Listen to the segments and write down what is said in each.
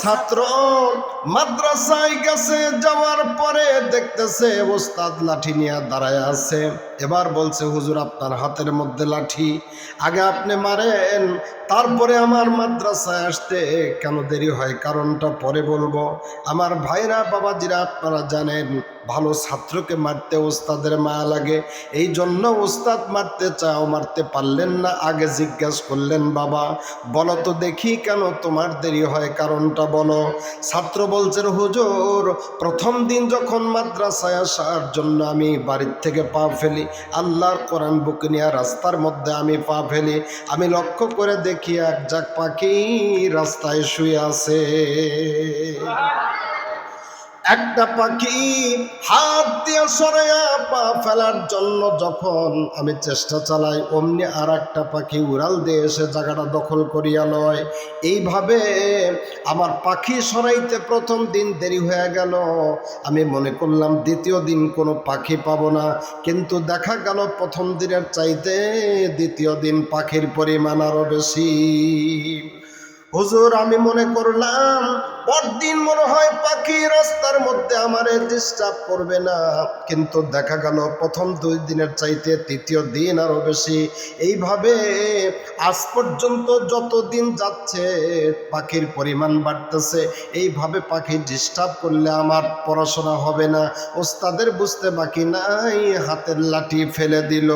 ছাত্র মাদ্রাসায় গেছে যাওয়ার পরে দেখতেছে ওস্তাদ লাঠি নিয়ে দাঁড়ায় আছে। এবার বলছে, হুজুর, আপনার হাতের মধ্যে লাঠি। আগে আপনি মারেন, তারপরে আমার মাদ্রাসায় আসতে কেন দেরি হয়? কারণটা পরে বলব। আমার ভাইরা, বাবাজিরা, আপনারা জানেন, ভালো ছাত্রকে মারতে ওস্তাদের মায়া লাগে। এই জন্য ওস্তাদ মারতে চাও, মারতে পারলেন না। আগে জিজ্ঞাসা করলেন, বাবা, বলো তো দেখি কেন তোমার দেরি হয়? কারণটা বলো। ছাত্র বলছে হুজুর, প্রথম দিন যখন মাদ্রাসায় আসার জন্য আমি বাড়ির থেকে পা ফেলি আল্লাহর কোরআন বুক নিয়ে রাস্তার মধ্যে আমি পা ফেলি। আমি লক্ষ্য করে দেখি এক যাক পাখি রাস্তায় শুয়ে আছে। একটা পাখি হাত সরাইয়া, পা ফেলার জন্য যখন আমি চেষ্টা চালাই, অমনি আর একটা পাখি উড়াল দিয়ে এসে জায়গাটা দখল করিয়া লয়। এইভাবে আমার পাখি সরাইতে প্রথম দিন দেরি হয়ে গেল। আমি মনে করলাম দ্বিতীয় দিন কোনো পাখি পাবো না। কিন্তু দেখা গেল প্রথম দিনের চাইতে দ্বিতীয় দিন পাখির পরিমাণ আরও বেশি। হুজুর, আমি মনে করলাম, পরদিন মনে হয় পাখি রাস্তার মধ্যে আমারে ডিস্টার্ব করবে না। কিন্তু দেখা গেল, প্রথম দুই দিনের চাইতে তৃতীয় দিন আরও বেশি। এইভাবে আজ পর্যন্ত যত দিন যাচ্ছে, পাখির পরিমাণ বাড়তেছে। এইভাবে পাখি ডিস্টার্ব করলে আমার পড়াশোনা হবে না। ওস্তাদের বুঝতে বাকি নাই, হাতের লাঠি ফেলে দিল।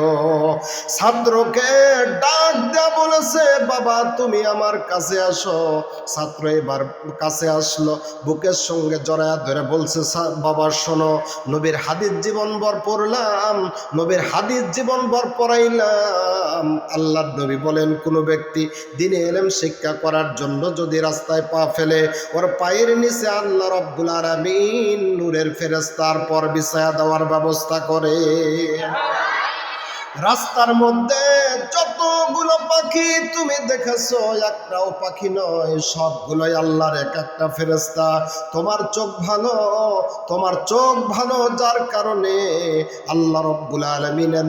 ছাত্রকে ডাক দেয়া বলেছে, বাবা, তুমি আমার কাছে আসো। ছাত্র এবার কাছে আসলো, বুকের সঙ্গে জড়ায়া ধরে বলছে "সা- বাবা, শোনো, নবীর হাদিস জীবন বর পড়লাম, নবীর হাদিস জীবন বর পড়াইলাম। আল্লাহ নবী বলেন কোনো ব্যক্তি দিনে এলেম শিক্ষা করার জন্য যদি রাস্তায় পা ফেলে, ওর পায়ের নিচে আল্লাহ রব্বুল আলামিন নূরের ফেরেস্তার পর বিছায়া দেওয়ার ব্যবস্থা করে। রাস্তার মধ্যে যতগুলো পাখি তুমি দেখেছ, একটাও পাখি নয়, সবগুলোই আল্লাহর এক একটা ফেরেস্তা তোমার চোখ ভালো, তোমার চোখ ভালো যার কারণে আল্লাহ রব্বুল আলমিনের